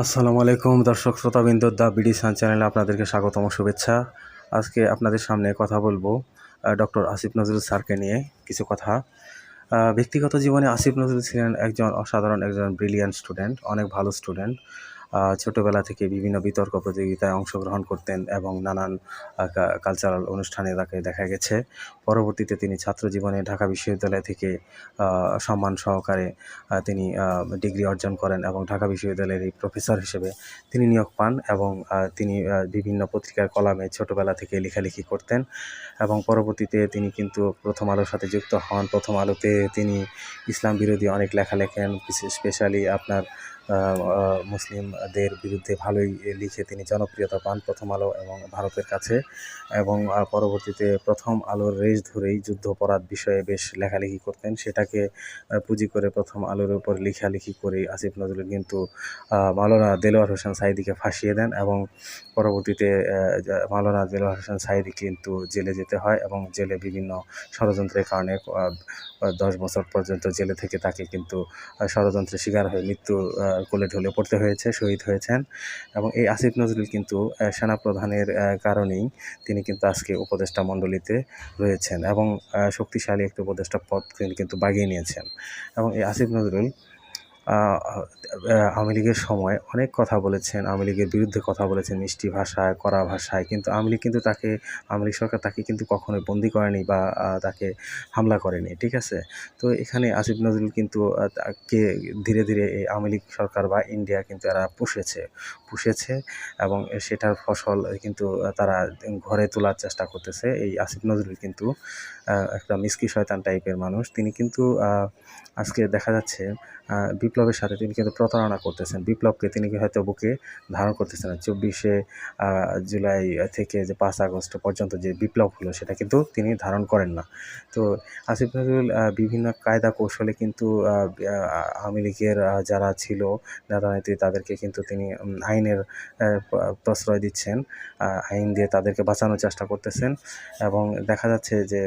আসসালামু আলাইকুম, দর্শক শ্রোতাবৃন্দ, দ্য বিডি সান চ্যানেলে আপনাদেরকে স্বাগতম, শুভেচ্ছা। আজকে আপনাদের সামনে কথা বলব ডক্টর আসিফ নজরুল স্যারকে নিয়ে কিছু কথা। ব্যক্তিগত জীবনে আসিফ নজরুল ছিলেন একজন অসাধারণ, একজন ব্রিলিয়ান্ট স্টুডেন্ট, অনেক ভালো স্টুডেন্ট। ছোটোবেলা থেকে বিভিন্ন বিতর্ক প্রতিযোগিতায় অংশগ্রহণ করতেন এবং নানান কালচারাল অনুষ্ঠানে তাকে দেখা গেছে। পরবর্তীতে তিনি ছাত্র জীবনে ঢাকা বিশ্ববিদ্যালয় থেকে সম্মান সহকারে তিনি ডিগ্রি অর্জন করেন এবং ঢাকা বিশ্ববিদ্যালয়ের প্রফেসর হিসেবে তিনি নিয়োগ পান এবং তিনি বিভিন্ন পত্রিকার কলামে ছোটোবেলা থেকে লেখালেখি করতেন এবং পরবর্তীতে তিনি কিন্তু প্রথম আলোর সাথে যুক্ত হন। প্রথম আলোতে তিনি ইসলাম বিরোধী অনেক লেখা লেখেন স্পেশালি আপনার আহ, মুসলিমদের বিরুদ্ধে ভালোই লিখে তিনি জনপ্রিয়তা পান প্রথম আলো এবং ভারতের কাছে। এবং পরবর্তীতে প্রথম আলোর রেশ ধরেই যুদ্ধপরাধ বিষয়ে বেশ লেখালেখি করতেন। সেটাকে পুঁজি করে প্রথম আলোর উপর লেখালেখি করে আসিফ নজরুল কিন্তু আহ, মাওলানা দেলোয়ার হোসেন সাইদিকে ফাঁসিয়ে দেন এবং পরবর্তীতে মাওলানা দেলোয়ার হোসেন সাইদি কিন্তু জেলে যেতে হয় এবং জেলে বিভিন্ন ষড়যন্ত্রের কারণে দশ বছর পর্যন্ত জেলে থেকে তাকে কিন্তু ষড়যন্ত্রের শিকার হয়ে মৃত্যু কোলে ঢলে পড়তে হয়েছে। হয়েছেন এবং এই আসিফ নজরুল কিন্তু সেনাপ্রধানের কারণেই তিনি কিন্তু আজকে উপদেষ্টা মণ্ডলীতে রয়েছেন এবং শক্তিশালী একটি উপদেষ্টা পদ তিনি কিন্তু বাগিয়ে নিয়েছেন। এবং এই আসিফ নজরুল আওয়ামী লীগের সময় অনেক কথা বলেছেন, আওয়ামী লীগের বিরুদ্ধে কথা বলেছেন মিষ্টি ভাষায়, কড়া ভাষায়, কিন্তু আওয়ামী লীগ কিন্তু তাকে, আওয়ামী লীগ সরকার তাকে কিন্তু কখনোই বন্দি করেনি বা তাকে হামলা করেনি, ঠিক আছে? তো এখানে আসিফ নজরুল কিন্তু তাকে ধীরে ধীরে এই আওয়ামী লীগ সরকার বা ইন্ডিয়া কিন্তু এরা পুষেছে পুষেছে এবং সেটার ফসল কিন্তু তারা ঘরে তোলার চেষ্টা করতেছে। এই আসিফ নজরুল কিন্তু একটা মিসকি শয়তান টাইপের মানুষ। তিনি কিন্তু আজকে দেখা যাচ্ছে বিপ্লবের সাথে তিনি কিন্তু প্রতারণা করতেছেন। বিপ্লবকে তিনি হয়তো বুকে ধারণ করতেছেন না। চব্বিশে জুলাই থেকে যে পাঁচ আগস্ট পর্যন্ত যে বিপ্লব হলো, সেটা কিন্তু তিনি ধারণ করেন না। তো আসিফ নজরুল বিভিন্ন কায়দা কৌশলে কিন্তু আওয়ামী লীগের যারা ছিল, নেতা নেত্রী, তাদেরকে কিন্তু তিনি আইনের প্রশ্রয় দিচ্ছেন। আইন দিয়ে তাদেরকে বাঁচানোর চেষ্টা করতেছেন। এবং দেখা যাচ্ছে যে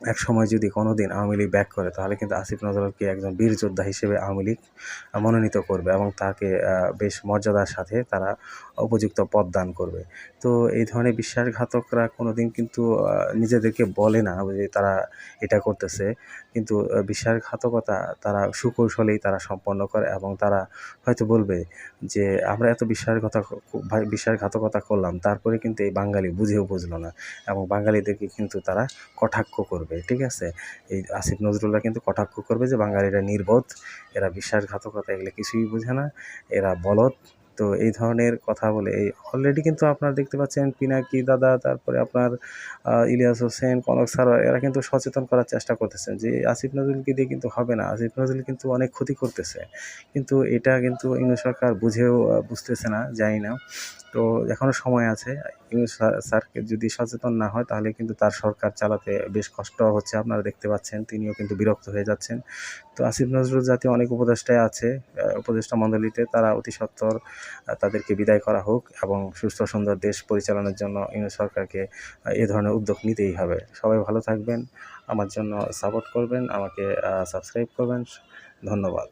এক সময় যদি কোনো দিন আওয়ামী লীগ ব্যাক করে, তাহলে কিন্তু আসিফ নজরুলকে একজন বীর যোদ্ধা হিসেবে আওয়ামী লীগ মনোনীত করবে এবং তাকে বেশ মর্যাদার সাথে তারা উপযুক্ত পদ দান করবে। তো এই ধরনের বিশ্বাসঘাতকরা কোনো দিন কিন্তু নিজেদেরকে বলে না যে তারা এটা করতেছে। কিন্তু বিশ্বাসঘাতকতা তারা সুকৌশলেই তারা সম্পন্ন করে এবং তারা হয়তো বলবে যে, আমরা এত বিশ্বাসঘাতক বিশ্বাসঘাতকতা করলাম। তারপরে কিন্তু এই বাঙালি বুঝেও বুঝলো না এবং বাঙালিদেরকে কিন্তু তারা কটাক্ষ করবে। ঠিক আছে? এই আসিফ নজরুল্লাহ কিন্তু কটাক্ষ করবে যে বাঙালিরা নির্বোধ, এরা বিশ্বাসঘাতকতা, এগুলো কিছুই বোঝে না। এরা বলদ তো এই ধরনের কথা বলে। এই অলরেডি কিন্তু আপনারা দেখতে পাচ্ছেন পিনাকি দাদা তারপরে আপনার ইলিয়াস হোসেন কনক সারোয়ার এরা কিন্তু সচেতন করার চেষ্টা করতেছেন যে আসিফ নজরুলকে দিয়ে কিন্তু হবে না। আসিফ নজরুল কিন্তু অনেক ক্ষতি করতেছে। কিন্তু এটা কিন্তু ইংরেজ সরকার বুঝেও বুঝতেছে না জানি না। তো এখনও সময় আছে স্যারকে যদি সচেতন না হয় তাহলে কিন্তু তার সরকার চালাতে বেশ কষ্ট হচ্ছে। আপনারা দেখতে পাচ্ছেন তিনিও কিন্তু বিরক্ত হয়ে যাচ্ছেন। তো আসিফ নজরুল জাতীয় অনেক উপদেষ্টায় আছে উপদেষ্টা মণ্ডলীতে তারা অতি সত্বর আহ, তাদেরকে বিদায় করা হোক এবং সুস্থ সুন্দর দেশ পরিচালনার জন্য ইউনিয়ন সরকারকে এ ধরনের উদ্যোগ নিতেই হবে। সবাই ভালো থাকবেন, আমার জন্য সাপোর্ট করবেন, আমাকে সাবস্ক্রাইব করবেন। ধন্যবাদ।